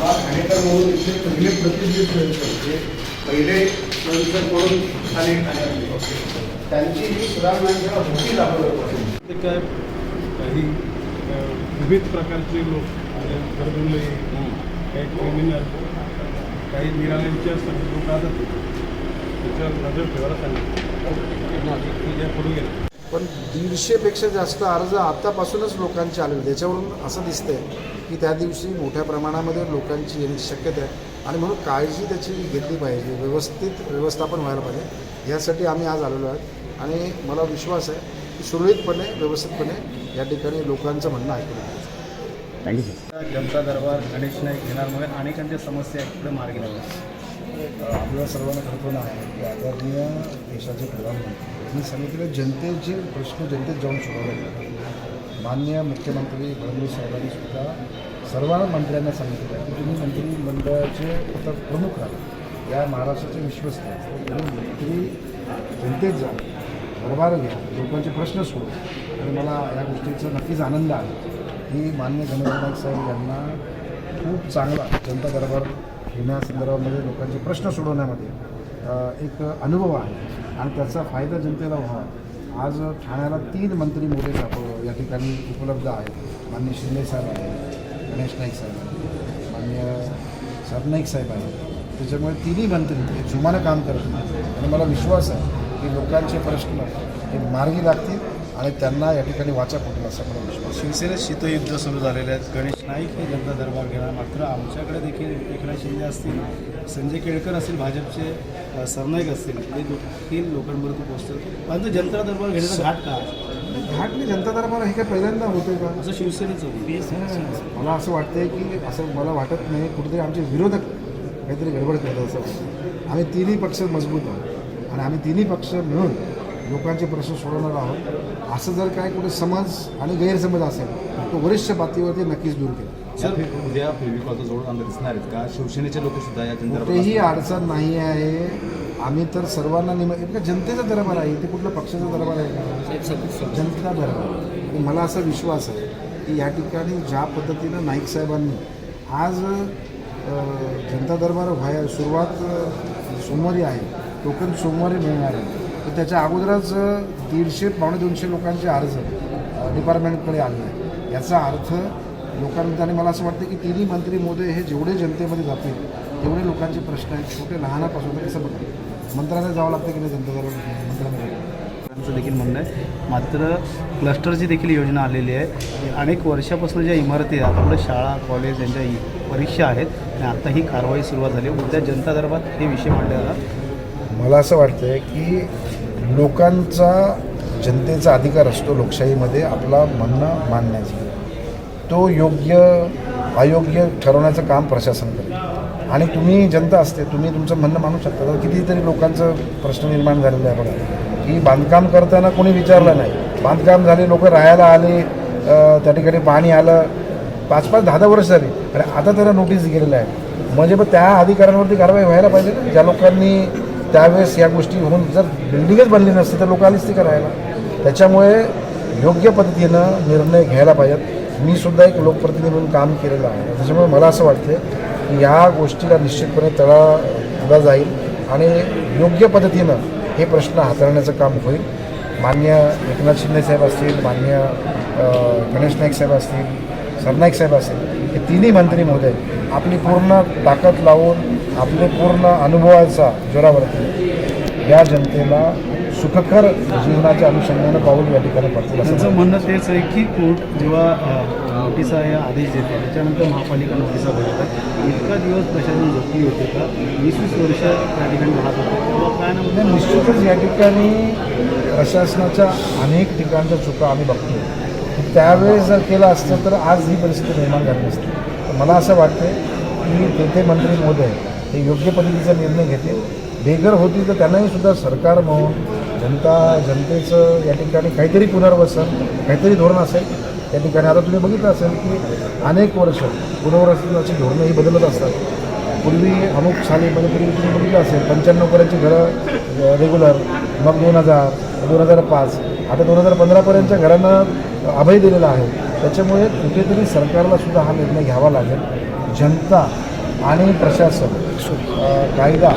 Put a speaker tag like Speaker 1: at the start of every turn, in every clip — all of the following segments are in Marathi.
Speaker 1: म्हणून इथे पहिले म्हणून खाली त्यांची ही सुधारणांच्या होती दाखवली
Speaker 2: ते काय काही विविध प्रकारचे लोक म्हणजे गरजुले काही क्रिमिनल काही निराल्यांचे असतात लोक तिथे. त्याच्यावर नजर ठेवायला सांगितलं. पुढे गेलं.
Speaker 1: पण दीडशेपेक्षा जास्त अर्ज आत्तापासूनच लोकांचे आलेले त्याच्यावरून असं दिसतंय की त्या दिवशी मोठ्या प्रमाणामध्ये लोकांची येण्याची शक्यता आहे. आणि म्हणून काळजी त्याची घेतली पाहिजे. व्यवस्थित व्यवस्थापन व्हायला पाहिजे. यासाठी आम्ही आज आलेलो आहोत. आणि मला विश्वास आहे की सुरळीतपणे व्यवस्थितपणे या ठिकाणी लोकांचं म्हणणं ऐकलं जाईल
Speaker 2: जनता दरबार गणेश नाईक घेण्यामुळे अनेकांच्या समस्या इकडे मार्गी लागल्या.
Speaker 1: आपल्या सर्वांना कल्पना आहे की आदरणीय देशाचे प्रधानमंत्री मी सांगितलेले जनतेचे प्रश्न जनतेत जाऊन सोडवले जातात मान्य मुख्यमंत्री फडणवीस साहेबांनी सुद्धा सर्व मंत्र्यांना सांगितलं आहे की तुम्ही मंत्रिमंडळाचे आता प्रमुख राहा या महाराष्ट्राचे विश्वस्त आहेत. म्हणून मंत्री जनतेत जा दरबार घ्या लोकांचे प्रश्न सोडवा. आणि मला या गोष्टीचा नक्कीच आनंद आहे. की मान्य गणेश साहेब यांना खूप चांगला जनता दरबार घेण्यासंदर्भामध्ये लोकांचे प्रश्न सोडवण्यामध्ये एक अनुभव आहे. आणि त्याचा फायदा जनतेला व्हावा. आज ठाण्याला तीन मंत्री मोठे साप- या ठिकाणी उपलब्ध आहेत. मान्य शिंदे साहेब आहेत गणेश नाईक साहेब आहेत मान्य सरनाईक साहेब आहेत. त्याच्यामुळे तिन्ही मंत्री हे जुमानं काम करत आणि मला विश्वास आहे की लोकांचे प्रश्न हे मार्गी लागतील. आणि त्यांना या ठिकाणी वाचा फुटेल असा मला विश्वास.
Speaker 2: शिवसेनेत शीतयुद्ध सुरू झालेले आहेत. गणेश नाईक हे जनता दरबार घेणार. मात्र आमच्याकडे देखील एकनाथ शिंदे असतील संजय केळकर असतील भाजपचे सरनाईक असतील हे देखील लोकांपर्यंत पोहोचतात परंतु जनता दरबार घेण्याचा घाट का
Speaker 1: घाटली जनता दरबार हे काय पहिल्यांदा होते का?
Speaker 2: असं शिवसेनेचं होतं.
Speaker 1: मला असं वाटतंय की असं मला वाटत नाही कुठेतरी आमचे विरोधक काहीतरी गडबड करतात असं. आम्ही तिन्ही पक्ष मजबूत आहोत. आणि आम्ही तिन्ही पक्ष मिळून लोकांचे प्रश्न सोडवणार आहोत. असं जर काय कुठे समज आणि गैरसमज असेल तो वरिष्ठ पातळीवरती नक्कीच दूर केला.
Speaker 3: सर उद्या फेविकॉलचा जोड आंदोलन दिसणार आहेत का? शिवसेनेचे लोक सुद्धा या
Speaker 1: कुठेही अडचण नाही आहे. आम्ही तर सर्वांना निम का जनतेचा दरबार आहे. ते कुठलं पक्षाचा दरबार आहे का? जनता दरबार. आणि मला असा विश्वास आहे की या ठिकाणी ज्या पद्धतीनं नाईक साहेबांनी आज जनता दरबार व्हाय सुरुवात सोमवारी आहे. टोकन सोमवारी मिळणार आहे. तर त्याच्या अगोदरच दीडशे पावणे दोनशे लोकांचे अर्ज डिपार्टमेंटकडे आले आहे याचा अर्थ लोकांमध्ये आणि मला असं वाटतं की तिन्ही मंत्री मोदय हे जेवढे जनतेमध्ये जातील तेवढे लोकांचे प्रश्न आहेत. छोटे लहानापासून तर कसं बघा मंत्रालयात जावं लागतं की नाही जनता दरबार मंत्रालयात
Speaker 2: त्यांचं देखील म्हणणं आहे. मात्र क्लस्टरची देखील योजना आलेली आहे. अनेक वर्षापासून ज्या इमारती आहेत आपल्या शाळा कॉलेज यांच्या परीक्षा आहेत आणि आता ही कारवाई सुरुवात झाली उद्या जनता दरबार हे विषय मांडला
Speaker 1: मला असं वाटतंय की लोकांचा जनतेचा अधिकार असतो लोकशाहीमध्ये आपला म्हणणं मांडण्याचा. तो योग्य अयोग्य ठरवण्याचं काम प्रशासन करेल. आणि तुम्ही जनता असते तुम्ही तुमचं म्हणणं मानू शकता. तर कितीतरी लोकांचं प्रश्न निर्माण झालेला आहे बघा. की बांधकाम करताना कोणी विचारलं नाही. बांधकाम झाले लोक राहायला आले त्या ठिकाणी पाणी आलं. पाच पाच दहा दहा वर्ष झाली. आणि आता त्याला नोटीस गेलेलं आहे. म्हणजे मग त्या अधिकाऱ्यांवरती कारवाई व्हायला पाहिजे ज्या लोकांनी त्यावेळेस या गोष्टी होऊन जर बिल्डिंगच बनली नसती तर लोक आलीच ती करायला. त्याच्यामुळे योग्य पद्धतीनं निर्णय घ्यायला पाहिजेत. मी सुद्धा एक लोकप्रतिनिधी म्हणून काम केलेलं आहे. त्याच्यामुळे मला असं वाटतं की या गोष्टीला निश्चितपणे तळा दिला जाईल आणि योग्य पद्धतीनं हे प्रश्न हाताळण्याचं काम होईल. मान्य एकनाथ शिंदे साहेब असतील मान्य गणेश नाईक साहेब असतील सरनाईक साहेब असतील तिन्ही मंत्री महोदय आपली पूर्ण ताकद लावून आपले पूर्ण अनुभवाचा जोरावरती या जनतेला सुखकर जीवनाच्या अनुषंगानं पाऊल या ठिकाणी पडतील
Speaker 2: त्यांचं म्हणणं तेच आहे की कोर्ट जेव्हा नोटिसा या आदेश देते त्याच्यानंतर महापालिका नोटिसा बघतात इतका दिवस प्रशासन झोपली होते का? वीस वीस वर्ष त्या ठिकाणी राहत होते. तेव्हा काय
Speaker 1: नाही, निश्चितच या ठिकाणी प्रशासनाच्या अनेक ठिकाणच्या चुका आम्ही बघतो त्यावेळेस जर केलं असतं तर आज ही परिस्थिती निर्माण झाली असते मला असं वाटतं की तेथे मंत्री महोदय हे योग्य पद्धतीचा निर्णय घेतील. बेघर होती तर त्यांनाही सुद्धा सरकार म्हणून जनता जनतेचं या ठिकाणी काहीतरी पुनर्वसन काहीतरी धोरण असेल. या ठिकाणी आता तुम्ही बघितलं असेल की अनेक वर्ष पुनर्वसनाची धोरणं ही बदलत असतात. पूर्वी अमुक सालीमध्ये पूर्वी तुम्ही बघितलं असेल पंच्याण्णवपर्यंतची घरं रेग्युलर मग दोन हजार दोन हजार पाच आता दोन हजार पंधरापर्यंतच्या घरांना अभय दिलेला आहे. त्याच्यामुळे कुठेतरी सरकारला सुद्धा हा निर्णय घ्यावा लागेल. जनता आणि प्रशासन कायदा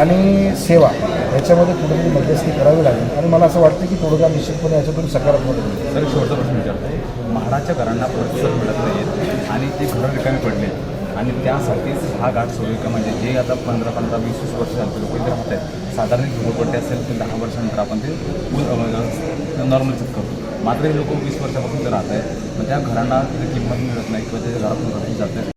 Speaker 1: आणि सेवा याच्यामध्ये कुठेतरी मध्यस्थी करावी लागेल. आणि मला असं वाटतं की तोडगा निश्चितपणे याच्यातून सकारात्मक होईल.
Speaker 3: सर शेवटचा प्रश्न विचारतो महाराजच्या घरांना प्रतिसाद मिळत नाही आणि ते घरं रिकामी पडले. आणि त्यासाठीच हा घाट सुरू आहे का म्हणजे जे आता पंधरा पंधरा वीस वीस वर्ष लोक इथे राहत आहेत साधारण एक झोपडपट्टी असेल तर दहा वर्षानंतर आपण ते नॉर्मल करतो. मात्र हे लोक वीस वर्षापासून ते राहत आहेत मग त्या घरांना किंमत मिळत नाही किंवा त्याच्या घरातून घरातून जात आहे